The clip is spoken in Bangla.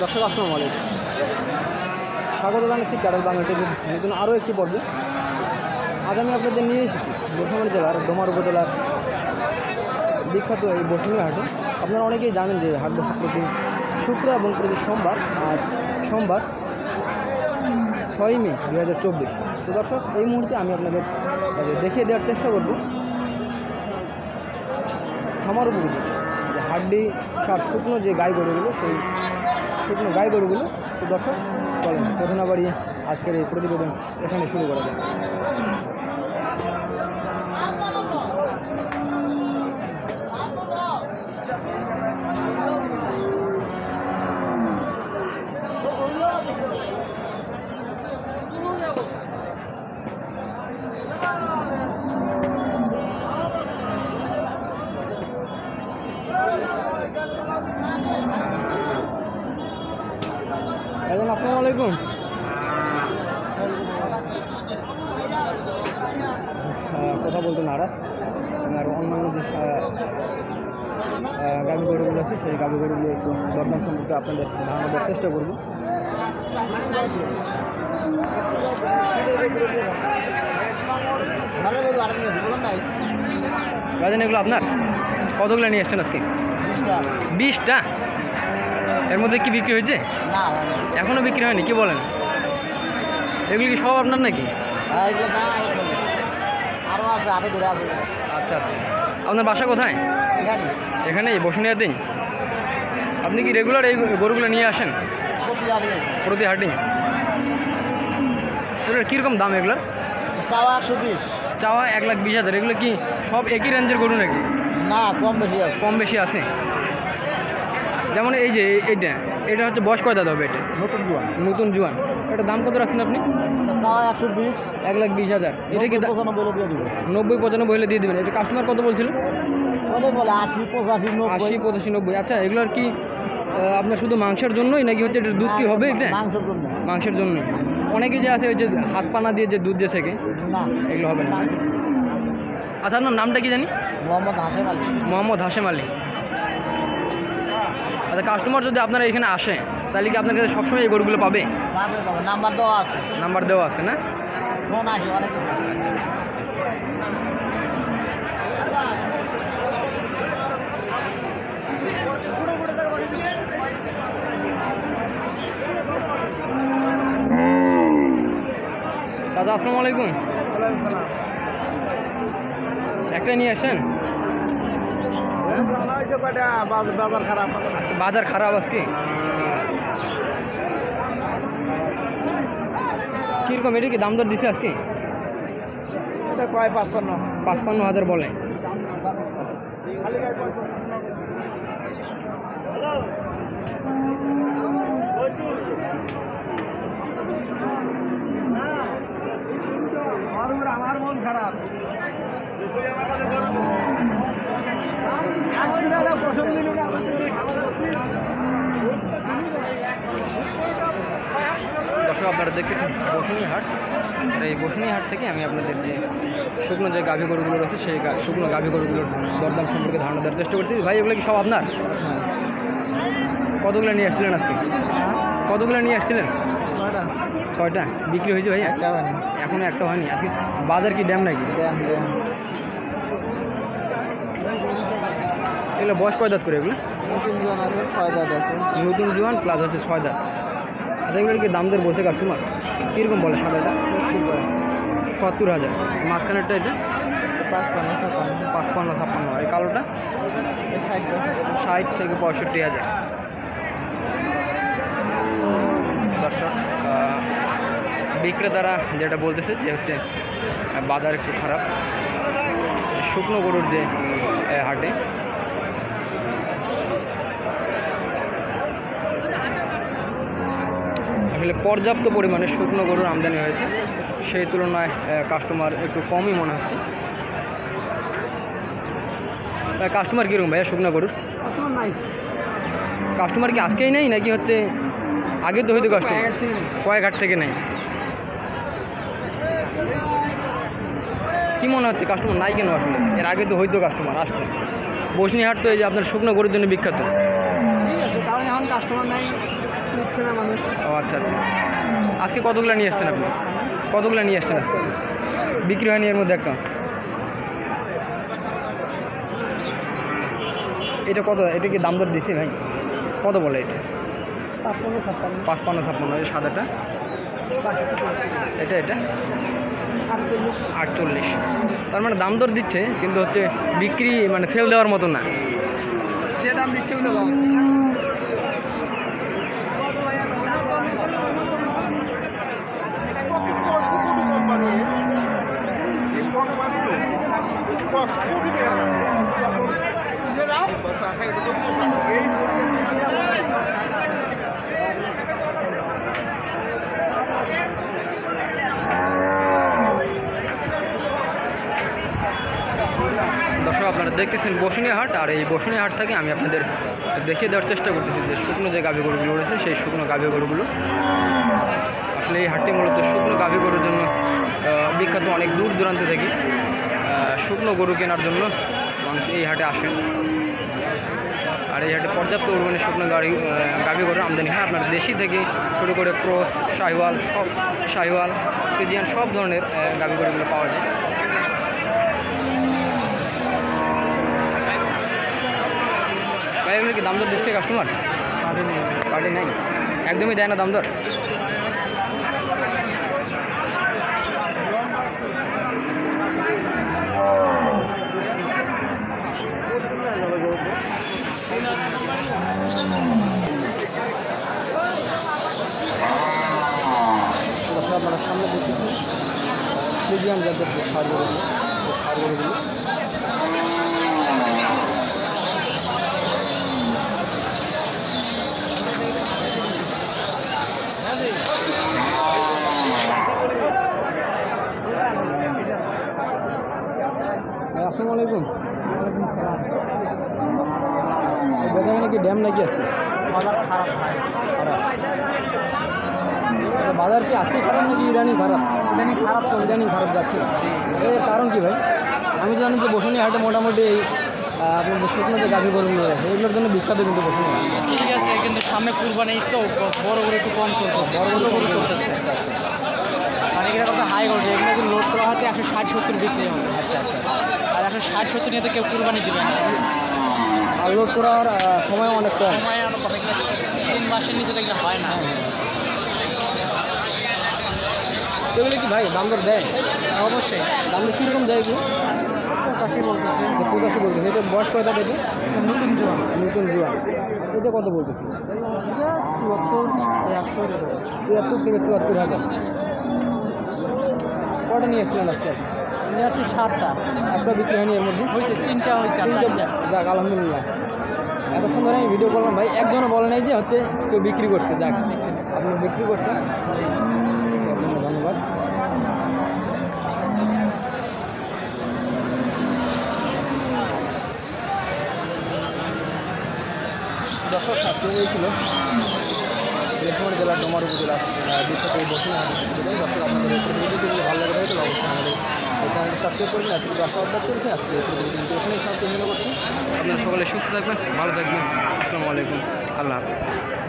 দর্শক, আসসালামু আলাইকুম। স্বাগত জানাচ্ছি ক্যাডাল বাংলা টিভির নতুন আরও একটি পর্বে। আজ আমি আপনাদের নিয়ে এসেছি বোরখামারি জেলার ডোমার উপজেলার বিখ্যাত এই বসুনি হাটে। আপনারা অনেকেই জানেন যে হাট বসে প্রতি শুক্র এবং প্রতি সোমবার, আজ সোমবার ছয়ই মে দু হাজার চব্বিশ। তো দর্শক, এই মুহূর্তে আমি আপনাদের দেখিয়ে দেওয়ার চেষ্টা করব। খামার উপযোগী, যে হাড্ডি সার শুকনো যে গাই গরুগুলো, সেই শুকনো গাই গরুগুলো দর্শক চলেন প্রথম আজকের এই প্রতিবেদন এখানে শুরু করা যাক। আলাইকুম আহ, কথা বলতে নারাজ। আর অন্যান্য যে গাভী গরুগুলো আছে সেই গাভী গরুগুলো একটু দরদাম সম্পর্কে আপনাদের ধারণা দেওয়ার চেষ্টা করব। রাজেন এগুলো আপনার? কতগুলো নিয়ে এসছেন আজকে? বিশটা? এর মধ্যে কি বিক্রি হয়েছে? এখনও বিক্রি হয়নি কি বলেন? এগুলি কি সব আপনার নাকি? আরও আছে হাতে ধরে আছে। আচ্ছা আচ্ছা। আপনার বাসা কোথায়? এখানে। এখানেই বসুনিয়াতেই? আপনি কি রেগুলার এই গরুগুলো নিয়ে আসেন? প্রতি হাটেই এগুলোর কীরকম দাম এগুলোর? চাওয়া একশো বিশ। চাওয়া এক লাখ বিশ হাজার। এগুলো কি সব একই রেঞ্জের গরু নাকি? না কম বেশি আছে। কম বেশি আছে? যেমন এই যে এইটা এটা হচ্ছে বয়স কয় দাদা হবে এটা? নতুন জোয়ান। নতুন জুয়ান। এটা দাম কত রাখছেন আপনি? একশো বিশ। এক লাখ বিশ হাজার। এটা কি নব্বই পঁচানব্বই হলে দিয়ে দেবেন। এটা কাস্টমার কত বলছিল? আশি পঁচাশি নব্বই। আশি পঁচাশি নব্বই। আচ্ছা এগুলোর কি আপনার শুধু মাংসের জন্যই নাকি হচ্ছে এটা দুধ কি হবে এটা? মাংসের জন্য। মাংসের জন্য অনেকে যে আছে ওই যে হাত পানা দিয়ে যে দুধ যে শেখে না। এগুলো হবে না। আচ্ছা আপনার নামটা কি জানি? মোহাম্মদ হাসেম আলী। মোহাম্মদ হাশেম আলী। আচ্ছা কাস্টমার যদি আপনারা এখানে আসে তাহলে কি আপনার কাছে সবসময় এই গরুগুলো পাবে? নাম্বার দেওয়া আছে। নাম্বার দেওয়া আছে না? দাদা আসসালামু আলাইকুম। একটা নিয়ে আসেন? বাবার খারাপ বাজার খারাপ আজকে? কীরকম এটা কি দাম দর দিছে আজকে? কয় পাঁচপান্ন হাজার বলে। আমার মন খারাপ। দর্শক আপনারা দেখতেছেন বসুনি হাট আর এই বসুনি হাট থেকে আমি আপনাদের যে শুকনো যে গাভী গরুগুলো রয়েছে সেই শুকনো গাভী গরুগুলোর দরদাম সম্পর্কে ধারণা দেওয়ার চেষ্টা করতেছি। ভাই এগুলো কি সব আপনার? কতগুলো নিয়ে আসছিলেন আজকে? কতগুলো নিয়ে আসছিলেন? ছয়টা। বিক্রি হয়েছে ভাই? একটা হয়নি। এখনও একটা হয়নি? আজকে বাজার কি ড্যাম নাকি? এগুলো বয়স কয় দাঁত করে এগুলো? নতুন জোয়ান প্লাস হচ্ছে ছয় দাঁত। আচ্ছা এগুলোর কি দাম দর বলছে কাস্টমার? কীরকম বলে সাদাটা? সত্তর হাজার। মাঝখানেরটা এটা? পাঁচপান্ন, ছাপ্পান্ন। এই কালোটা? ষাট থেকে পঁয়ষট্টি হাজার। দর্শক বিক্রেতারা যেটা বলতেছে যে হচ্ছে, বাজার একটু খারাপ। শুকনো গরুর যে হাটে আসলে পর্যাপ্ত পরিমাণে শুকনো গরুর আমদানি হয়েছে। সেই তুলনায় কাস্টমার একটু কমই মনে হচ্ছে। কাস্টমার কীরকম ভাইয়া শুকনো গরুর? কাস্টমার কি আজকেই নেই নাকি হচ্ছে আগে তো হয়তো কাস্টমার কয়েক হাট থেকে নেই। কি মনে হচ্ছে কাস্টমার নাই কেন আসলে? এর আগে তো হয়তো কাস্টমার আসতো। বসনিহাট তো এই যে আপনার শুকনো গরুর জন্য বিখ্যাত ঠিক আছে কারণ এখন কাস্টমার নাই নিচ্ছে না মানুষ। ও আচ্ছা আচ্ছা। আজকে কতগুলো নিয়ে এসছেন আপনি? কতগুলো নিয়ে এসছেন আজকে? বিক্রি হয়নি এর মধ্যে একটা? এটা কত? এটা কি দাম দর দিছি ভাই? কত বলে এটা? পাঁচপান্ন ছাপ্পান্ন। পাঁচপান্ন ছাপ্পান্ন। এই সাদাটা? এটা এটা? আটচল্লিশ। আটচল্লিশ। তার মানে দাম দর দিচ্ছে কিন্তু হচ্ছে বিক্রি মানে সেল দেওয়ার মতো না। যে দাম দিচ্ছে দেখতেছেন বসুনিয়া হাট আর এই বসুনিয়া হাট থেকে আমি আপনাদের দেখিয়ে দেওয়ার চেষ্টা করতেছি যে শুকনো যে গাভী গরুগুলো রয়েছে, সেই শুকনো গাভী গরুগুলো আসলে এই হাটটি মূলত শুকনো গাভী গরুর জন্য বিখ্যাত, অনেক দূর দূরান্ত থেকে শুকনো গরু কেনার জন্য মানুষ এই হাটে আসেন। আর এই হাটে পর্যাপ্ত পরিমাণে শুকনো গাড়ি গাভী গরুর আমদানি হয়। আপনার দেশি থেকে শুরু করে ক্রস, শাহিওয়াল, সব শাহিওয়াল ফ্রিজিয়ান সব ধরনের গাভী গরুগুলো পাওয়া যায় ভাই এগুলো কি দাম দর দিচ্ছে কাস্টমার পার্টি নাই। একদমই দেয় না দাম দর। আপনারা সামনে দেখতেছেন ফ্রিজিয়ান জাতের যে সার গরুগুলো সেই সার গরুগুলো ভাই, আসসালামু আলাইকুম নাকি ড্যাম নাকি আসছে বাজার খারাপ খারাপ। বাজার কি আজকে খারাপ নাকি ইদানিং খারাপ? ইদানিং খারাপ তো ইদানিং খারাপ যাচ্ছে। এর কারণ কি ভাই? আমি জানি যে বসুনি হাটে মোটামুটি আপনার যে শুকনো যে গাভী গরুগুলো আছে এগুলোর জন্য বিখ্যাত কিন্তু বসুনি ঠিক আছে কিন্তু সামনে কুরবানি তো বড় গরু একটু কম চলতেছে বড় বড় গরু চলতেছে আচ্ছা আচ্ছা। মানে এগুলো কত হাই গরু এগুলো লোড করা হাতে একশো ষাট সত্তর বিক্রি হবে। আচ্ছা আচ্ছা। আর একশো ষাট সত্তর নিয়ে তো কেউ কুরবানি দিবে না। আর লোড করার সময় অনেক কম। সময় আনো কথা তিন মাসের নিচে দেখলে হয় না। এগুলো কি ভাই দাম দর দেয়? অবশ্যই। দাম দর কীরকম দেয় এগুলো? পঁচাশি বলতেছে। পঁচাশি বলতেছে। এটা বয়স কয়টা দেবে নতুন জোয়ান। নতুন জুয়ান। এটা কত বলতেছি? চুয়াত্তর একাত্তর তিয়াত্তর থেকে চুয়াত্তর হাজার। কটা নিয়ে এসেছিলেন আজকে? নিয়ে আসছি সাতটা একটা বিক্রি হয়নি এর মধ্যে। হয়েছে তিনটা হয়েছে। যাক আলহামদুলিল্লাহ। এতক্ষণ ধরে আমি ভিডিও করলাম ভাই একজনও বলে নাই যে হচ্ছে কেউ বিক্রি করছে যাক। আপনি বিক্রি করছেন? ধন্যবাদ। দর্শক আজকে এই ছিল। জেলার ডোমার উপজেলার বসুন দর্শক আপনাদের ভালো লাগে তাহলে অবশ্যই আমাদের এই চ্যানেলটি সাবস্ক্রাইব করবেন আর যদি অর্ডার করেছে, আজকে কিন্তু এখানেই সব করছি আপনারা সকলে সুস্থ থাকবেন, ভালো থাকবেন। আসসালামু আলাইকুম। আল্লাহ হাফিজ।